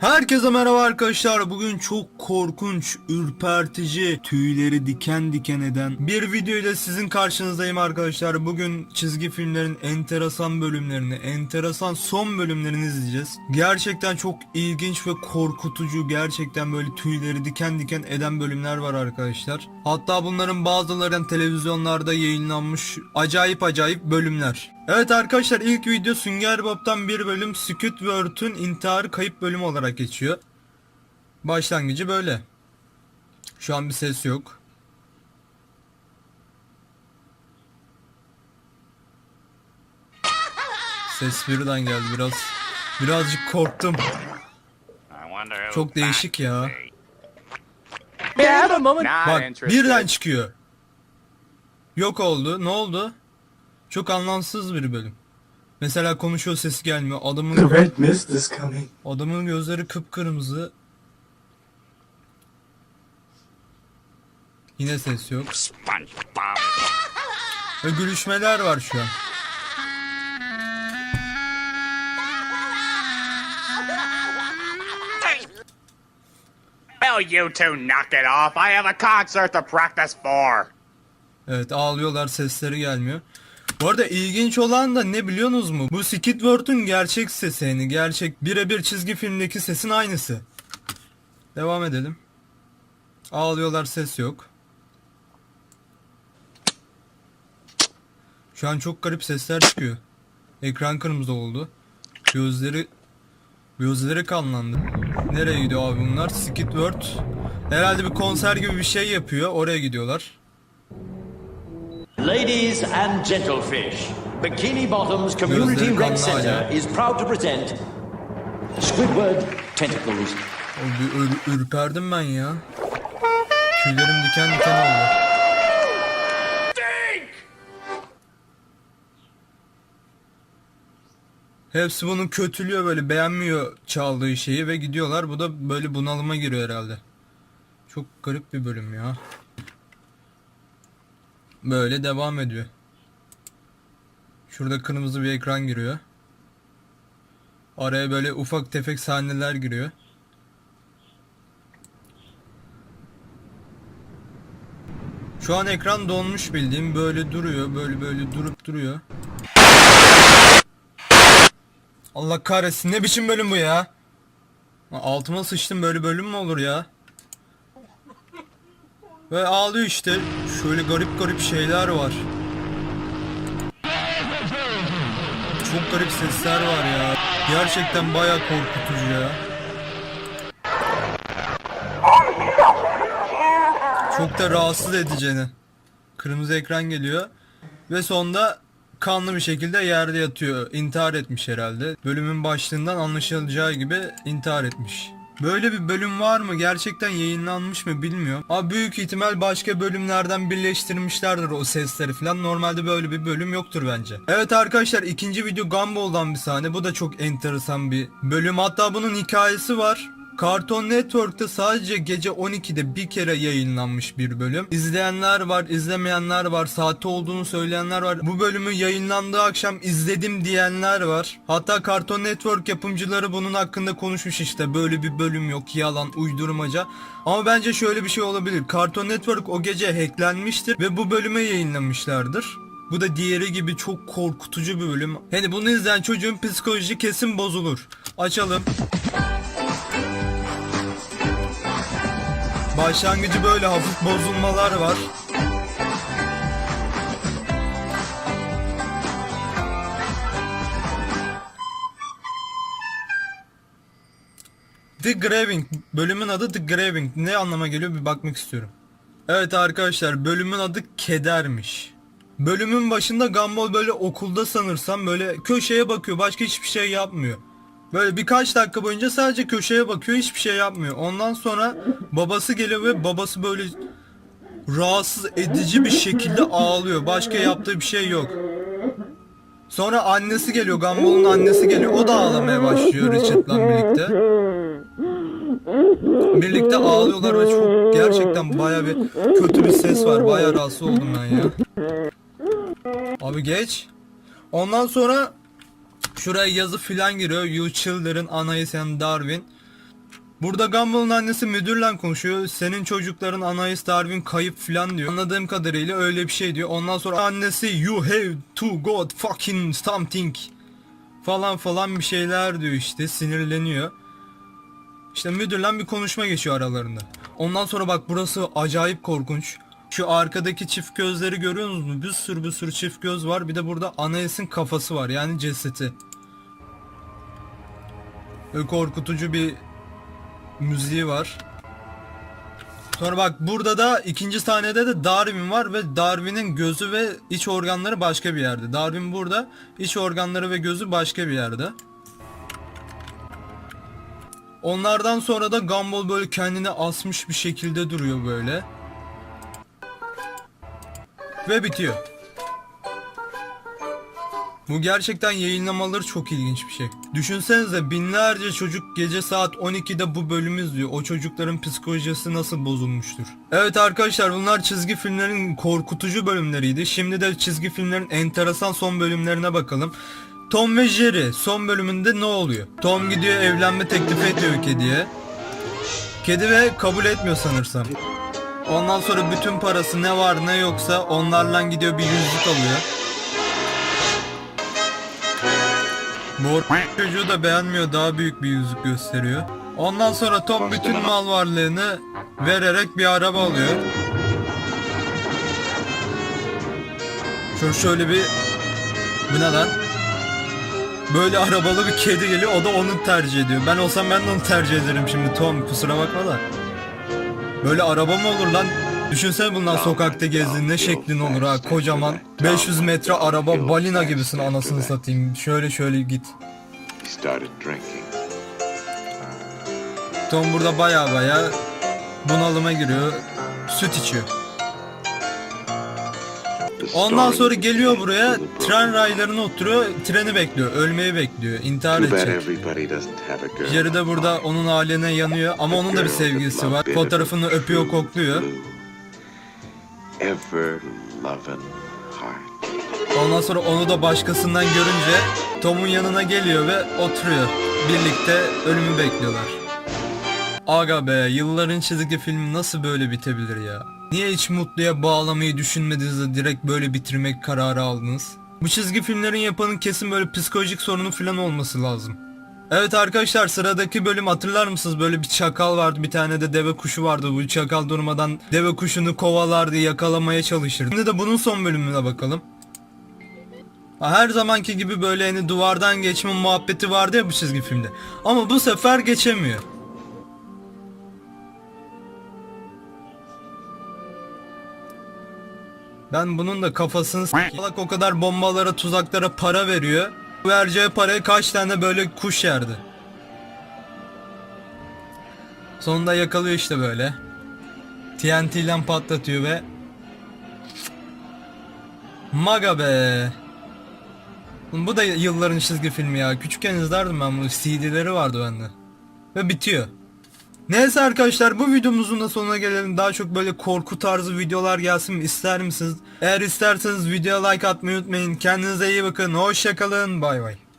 Herkese merhaba arkadaşlar. Bugün çok korkunç, ürpertici, tüyleri diken diken eden bir video ile sizin karşınızdayım arkadaşlar. Bugün çizgi filmlerin enteresan bölümlerini, enteresan son bölümlerini izleyeceğiz. Gerçekten çok ilginç ve korkutucu, gerçekten böyle tüyleri diken diken eden bölümler var arkadaşlar. Hatta bunların bazıları televizyonlarda yayınlanmış acayip acayip bölümler. Evet arkadaşlar ilk video Sünger Bob'tan bir bölüm Squidward'ın intihar kayıp bölümü olarak geçiyor. Başlangıcı böyle. Şu an bir ses yok. Ses birden geldi biraz. Birazcık korktum. Çok değişik ya. Bak birden çıkıyor. Yok oldu. Ne oldu? Çok anlamsız bir bölüm. Mesela konuşuyor sesi gelmiyor. The Adamın red mist is coming. adamın gözleri kıpkırmızı. Yine ses yok. Ve gülüşmeler var şu an. Will you two knock it off? I have a concert to practice for. Evet ağlıyorlar sesleri gelmiyor. Bu arada ilginç olan da ne biliyorsunuz mu? Bu Squidward'un gerçek sesi yani gerçek birebir çizgi filmdeki sesin aynısı. Devam edelim. Ağlıyorlar ses yok. Şu an çok garip sesler çıkıyor. Ekran kırmızı oldu. Gözleri gözleri kanlandı. Nereye gidiyor abi bunlar? Squidward herhalde bir konser gibi bir şey yapıyor. Oraya gidiyorlar. Ladies and gentlefish, Bikini Bottoms Community Rec Center is proud to present Squidward Tentacles. Bir ür- ürperdim ben ya. Tüylerim diken diken oldu. Hepsi bunu kötülüyor böyle beğenmiyor çaldığı şeyi ve gidiyorlar. Bu da böyle bunalıma giriyor herhalde. Çok garip bir bölüm ya. Böyle devam ediyor. Şurada kırmızı bir ekran giriyor. Araya böyle ufak tefek sahneler giriyor. Şu an ekran donmuş bildiğim böyle duruyor böyle böyle durup duruyor. Allah kahretsin ne biçim bölüm bu ya? Altıma sıçtım böyle bölüm mü olur ya? Ve ağlıyor işte. Şöyle garip garip şeyler var. Çok garip sesler var ya. Gerçekten baya korkutucu ya. Çok da rahatsız ediceni. Kırmızı ekran geliyor. Ve sonda kanlı bir şekilde yerde yatıyor. İntihar etmiş herhalde. Bölümün başlığından anlaşılacağı gibi intihar etmiş. Böyle bir bölüm var mı? Gerçekten yayınlanmış mı bilmiyorum. Ama büyük ihtimal başka bölümlerden birleştirmişlerdir o sesleri falan. Normalde böyle bir bölüm yoktur bence. Evet arkadaşlar ikinci video Gumball'dan bir sahne. Bu da çok enteresan bir bölüm. Hatta bunun hikayesi var. Cartoon Network'te sadece gece 12'de bir kere yayınlanmış bir bölüm. İzleyenler var, izlemeyenler var, saati olduğunu söyleyenler var. Bu bölümü yayınlandığı akşam izledim diyenler var. Hatta Cartoon Network yapımcıları bunun hakkında konuşmuş işte. Böyle bir bölüm yok, yalan, uydurmaca. Ama bence şöyle bir şey olabilir. Cartoon Network o gece hacklenmiştir ve bu bölüme yayınlamışlardır. Bu da diğeri gibi çok korkutucu bir bölüm. Hani bunu izleyen çocuğun psikoloji kesin bozulur. Açalım. Başlangıcı böyle hafif bozulmalar var. The Graving. Bölümün adı The Graving. Ne anlama geliyor bir bakmak istiyorum. Evet arkadaşlar bölümün adı Kedermiş. Bölümün başında Gumball böyle okulda sanırsam böyle köşeye bakıyor başka hiçbir şey yapmıyor. Böyle birkaç dakika boyunca sadece köşeye bakıyor hiçbir şey yapmıyor. Ondan sonra babası geliyor ve babası böyle rahatsız edici bir şekilde ağlıyor. Başka yaptığı bir şey yok. Sonra annesi geliyor. Gumball'ın annesi geliyor. O da ağlamaya başlıyor Richard'la birlikte. Birlikte ağlıyorlar ve çok gerçekten baya bir kötü bir ses var. Baya rahatsız oldum ben ya. Abi geç. Ondan sonra Şuraya yazı filan giriyor. You children, Anais and Darwin. Burada Gumball'ın annesi müdürle konuşuyor. Senin çocukların Anais Darwin kayıp falan diyor. Anladığım kadarıyla öyle bir şey diyor. Ondan sonra annesi you have to go fucking something falan falan bir şeyler diyor işte sinirleniyor. İşte müdürle bir konuşma geçiyor aralarında. Ondan sonra bak burası acayip korkunç. Şu arkadaki çift gözleri görüyor musunuz? Bir sürü bir sürü çift göz var. Bir de burada Anais'in kafası var. Yani cesedi. Böyle korkutucu bir müziği var. Sonra bak burada da ikinci sahnede de Darwin var ve Darwin'in gözü ve iç organları başka bir yerde. Darwin burada, iç organları ve gözü başka bir yerde. Onlardan sonra da Gumball böyle kendini asmış bir şekilde duruyor böyle. Ve bitiyor. Bu gerçekten yayınlamaları çok ilginç bir şey. Düşünsenize binlerce çocuk gece saat 12'de bu bölümü izliyor. O çocukların psikolojisi nasıl bozulmuştur? Evet arkadaşlar bunlar çizgi filmlerin korkutucu bölümleriydi. Şimdi de çizgi filmlerin enteresan son bölümlerine bakalım. Tom ve Jerry son bölümünde ne oluyor? Tom gidiyor evlenme teklifi ediyor kediye. Kedi ve kabul etmiyor sanırsam. Ondan sonra bütün parası ne var ne yoksa onlarla gidiyor bir yüzük alıyor. Bu çocuğu da beğenmiyor daha büyük bir yüzük gösteriyor. Ondan sonra Tom bütün mal varlığını vererek bir araba alıyor. Şöyle şöyle bir bu ne lan? Böyle arabalı bir kedi geliyor o da onu tercih ediyor. Ben olsam ben de onu tercih ederim şimdi Tom kusura bakma da. Böyle araba mı olur lan? Düşünsene bundan sokakta gezdiğin ne şeklin olur ha kocaman. 500 metre araba balina gibisin anasını satayım. Şöyle şöyle git. Tom burada baya baya bunalıma giriyor. Süt içiyor Ondan sonra geliyor buraya tren raylarına oturuyor treni bekliyor ölmeyi bekliyor intihar edecek. Jerry de burada onun haline yanıyor ama onun da bir sevgilisi var fotoğrafını öpüyor kokluyor. Ondan sonra onu da başkasından görünce Tom'un yanına geliyor ve oturuyor. Birlikte ölümü bekliyorlar. Aga be yılların çizgi filmi nasıl böyle bitebilir ya? Niye hiç mutluya bağlamayı düşünmediniz de direkt böyle bitirmek kararı aldınız? Bu çizgi filmlerin yapanın kesin böyle psikolojik sorunu falan olması lazım. Evet arkadaşlar sıradaki bölüm hatırlar mısınız? Böyle bir çakal vardı bir tane de deve kuşu vardı. Bu çakal durmadan deve kuşunu kovalardı yakalamaya çalışırdı. Şimdi de bunun son bölümüne bakalım. Her zamanki gibi böyle hani duvardan geçme muhabbeti vardı ya bu çizgi filmde. Ama bu sefer geçemiyor. Ben bunun da kafasını Salak o kadar bombalara tuzaklara para veriyor. Vereceği parayı kaç tane böyle kuş yerdi. Sonunda yakalıyor işte böyle. TNT ile patlatıyor ve Maga be. Bu da yılların çizgi filmi ya. Küçükken izlerdim ben bunu. CD'leri vardı bende. Ve bitiyor. Neyse arkadaşlar bu videomuzun da sonuna gelelim. Daha çok böyle korku tarzı videolar gelsin ister misiniz? Eğer isterseniz videoya like atmayı unutmayın. Kendinize iyi bakın. Hoşçakalın. Bay bay.